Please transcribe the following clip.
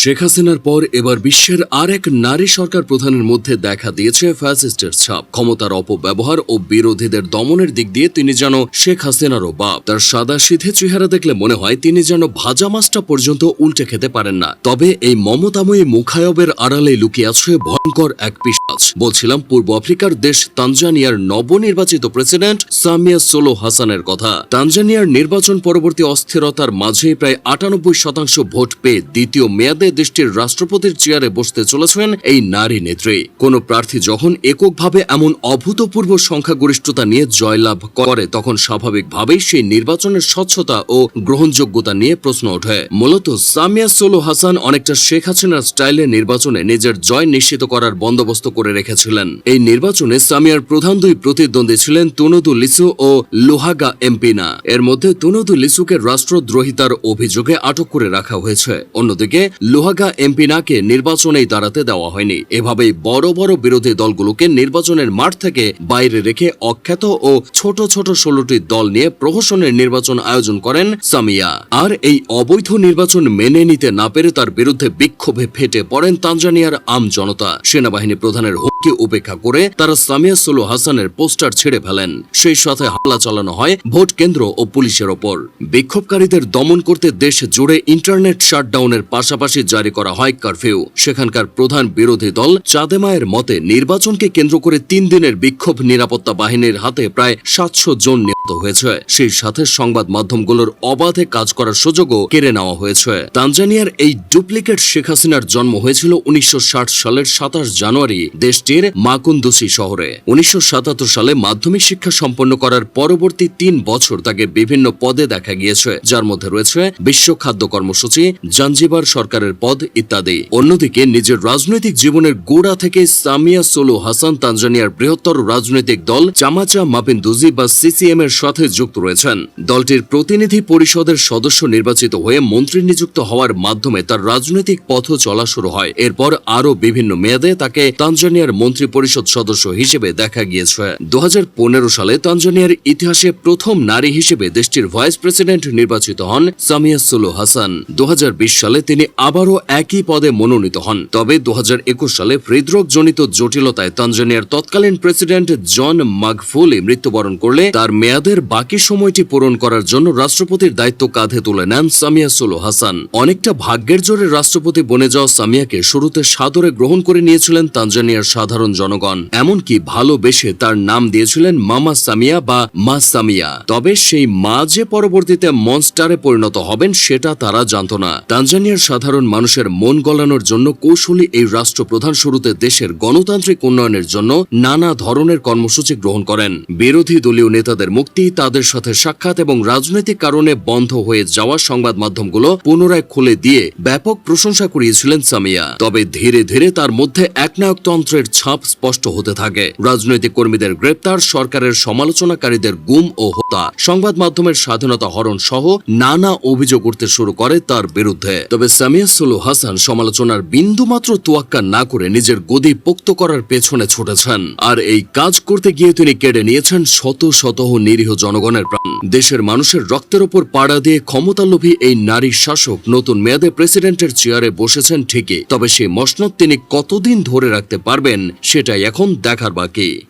শেখ হাসিনার পর এবার বিশ্বের আর এক নারী সরকার প্রধানের মধ্যে দেখা দিয়েছে ফ্যাসিস্টের ছাপ। ক্ষমতার অপব্যবহার ও বিরোধীদের দমনের দিক দিয়ে তিনি যেন শেখ হাসিনারও বাপ। তার সাদা সিধে চেহারা দেখলে মনে হয় তিনি যেন ভাজা মাছটা পর্যন্ত উল্টে খেতে পারেন না। তবে এই মমতাময়ী মুখায়বের আড়ালে লুকিয়ে আছে ভয়ঙ্কর এক পিসাচ বলছিলাম, পূর্ব আফ্রিকার দেশ তানজানিয়ার নবনির্বাচিত প্রেসিডেন্ট সামিয়া সোলো হাসানের কথা। তানজানিয়ার নির্বাচন পরবর্তী অস্থিরতার মাঝে প্রায় আটানব্বই শতাংশ ভোট পেয়ে দ্বিতীয় মেয়াদে দেশটির রাষ্ট্রপতির চেয়ারে বসতে চলেছেন এই নারী নেত্রী। কোন প্রার্থী যখন এককভাবে এমন অভূতপূর্ব সংখ্যাগরিষ্ঠতা নিয়ে জয়লাভ করে, তখন স্বাভাবিকভাবেই সেই নির্বাচনের স্বচ্ছতা ও গ্রহণযোগ্যতা নিয়ে প্রশ্ন ওঠে। মূলত সামিয়া সোলো হাসান অনেকটা শেখ হাসিনার স্টাইলে নির্বাচনে নিজের জয় নিশ্চিত করার বন্দোবস্ত করে রেখেছিলেন। এই নির্বাচনে সামিয়ার প্রধান দুই প্রতিদ্বন্দ্বী ছিলেন তুনদু লিসু ও লোহাগা এমপিনা। এর মধ্যে তুনদু লিসুকে রাষ্ট্রদ্রোহিতার অভিযোগে আটক করে রাখা হয়েছে। অন্যদিকে লোহাগা এমপিনাকে নির্বাচনেই দাঁড়াতে দেওয়া হয়নি। এভাবেই বড় বড় বিরোধী দলগুলোকে নির্বাচনের মাঠ থেকে বাইরে রেখে অখ্যাত ও ছোট ছোট ষোলোটি দল নিয়ে প্রহসনের নির্বাচন আয়োজন করেন সামিয়া। আর এই অবৈধ নির্বাচন মেনে নিতে না পেরে তার বিরুদ্ধে বিক্ষোভে ফেটে পড়েন তানজানিয়ার আম জনতা। সেনাবাহিনী প্রধানের হুমকি উপেক্ষা করে তারা সামিয়া সোলো হাসানের পোস্টার ছেড়ে ফেলেন। সেই সাথে হামলা চালানো হয় ভোট কেন্দ্র ও পুলিশের ওপর। বিক্ষোভকারীদের দমন করতে দেশ জুড়ে ইন্টারনেট শাটডাউনের পাশাপাশি জারি করা হয় কারফিউ। সেখানকার প্রধান বিরোধী দল চাঁদেমায়ের মতে নির্বাচনকে কেন্দ্র করে তিন দিনের বিক্ষোভ নিরাপত্তা বাহিনীর হাতে প্রায় সাতশো জন নিহত হয়েছে। সেই সাথে সংবাদ মাধ্যমগুলোর অবাধে কাজ করার সুযোগও কেড়ে নেওয়া হয়েছে। তানজানিয়ার এই ডুপ্লিকেট শেখ হাসিনার জন্ম হয়েছিল উনিশশো ষাট সালের সাতাশ জানুয়ারি দেশটির মাকুন্দুসি শহরে। উনিশশো সাতাত্তর সালে মাধ্যমিক শিক্ষা সম্পন্ন করার পরবর্তী তিন বছর তাকে বিভিন্ন পদে দেখা গিয়েছে। যার মধ্যে রয়েছে বিশ্ব খাদ্য কর্মসূচি, জাঞ্জিবার সরকারের পদ ইত্যাদি। অন্যদিকে নিজের রাজনৈতিক জীবনের গোড়া থেকে সামিয়া সোলো হাসান তানজানিয়ার বৃহত্তর রাজনৈতিক দল চামাচা মাপিন্দুজি বা সিসিএম এর সাথে যুক্ত রয়েছেন। দলটির প্রতিনিধি পরিষদের সদস্য নির্বাচিত হয়ে মন্ত্রী নিযুক্ত হওয়ার মাধ্যমে তার রাজনৈতিক পথ চলা শুরু হয়। এরপর আরও বিভিন্ন মেয়াদে তাকে তানজানিয়ার মন্ত্রী পরিষদ সদস্য হিসেবে দেখা গিয়েছে। দু হাজার পনেরো সালে তানজানিয়ার ইতিহাসে প্রথম নারী হিসেবে দেশটির ভাইস প্রেসিডেন্ট নির্বাচিত হন সামিয়া সুলু হাসান। দু হাজার বিশ সালে তিনি আবারও একই পদে মনোনীত হন। তবে দু হাজার একুশ সালে হৃদরোগজনিত জটিলতায় তানজানিয়ার তৎকালীন প্রেসিডেন্ট জন মাগফুলি মৃত্যুবরণ করলে তার মেয়াদের বাকি সময়টি পূরণ করার জন্য রাষ্ট্রপতির দায়িত্ব কাঁধে তুলে নেন সামিয়া সুলু হাসান। অনেকটা ভাগ্যের জোরে রাষ্ট্রপতি বনে যাওয়া সামিয়াকে শুরুতে সাদরে গ্রহণ করে নিয়েছিলেন তানজানিয়ার সাধারণ জনগণ। এমনকি ভালোবেসে তার নাম দিয়েছিলেন মামা সামিয়া বা মা সামিয়া। তবে সেই মা যে পরবর্তীতে মনস্টারে পরিণত হবেন সেটা তারা জানত না। তানজানিয়ার সাধারণ মানুষের মন গলানোর জন্য কৌশলী এই রাষ্ট্রপ্রধান শুরুতে দেশের গণতান্ত্রিক উন্নয়নের জন্য নানা ধরনের কর্মসূচি গ্রহণ করেন। বিরোধী দলীয় নেতাদের মুক্তি, তাদের সাথে সাক্ষাৎ এবং রাজনৈতিক কারণে বন্ধ হয়ে যাওয়া সংবাদ মাধ্যমগুলো পুনরায় খুলে দিয়ে ব্যাপক প্রশংসা করিয়েছিলেন সামিয়া। তবে ধীরে ধীরে তার মধ্যে একনায়কতন্ত্রের ছাপ স্পষ্ট হতে থাকে। রাজনৈতিক কর্মীদের গ্রেপ্তার, সরকারের সমালোচনাকারীদের গুম ও হত্যা, সংবাদ মাধ্যমের স্বাধীনতা হরণ সহ নানা অভিযোগ উঠতে শুরু করে তার বিরুদ্ধে। তবে সামিয়া সুলু হাসান সমালোচনার বিন্দুমাত্র তোয়াক্কা না করে নিজের গদি পোক্ত করার পেছনে ছুটেছেন। আর এই কাজ করতে গিয়ে তিনি কেড়ে নিয়েছেন শত শত নিরীহ জনগণের প্রাণ। দেশের মানুষের রক্তের ওপর পাড়া দিয়ে ক্ষমতালোভী এই নারী শাসক নতুন মেয়াদে প্রেসিডেন্টের চেয়ারে বসেছেন ঠিকই। তবে সেই মসনদ তিনি কতদিন ধরে রাখতে পারবেন, সেটাই এখন দেখার বাকি।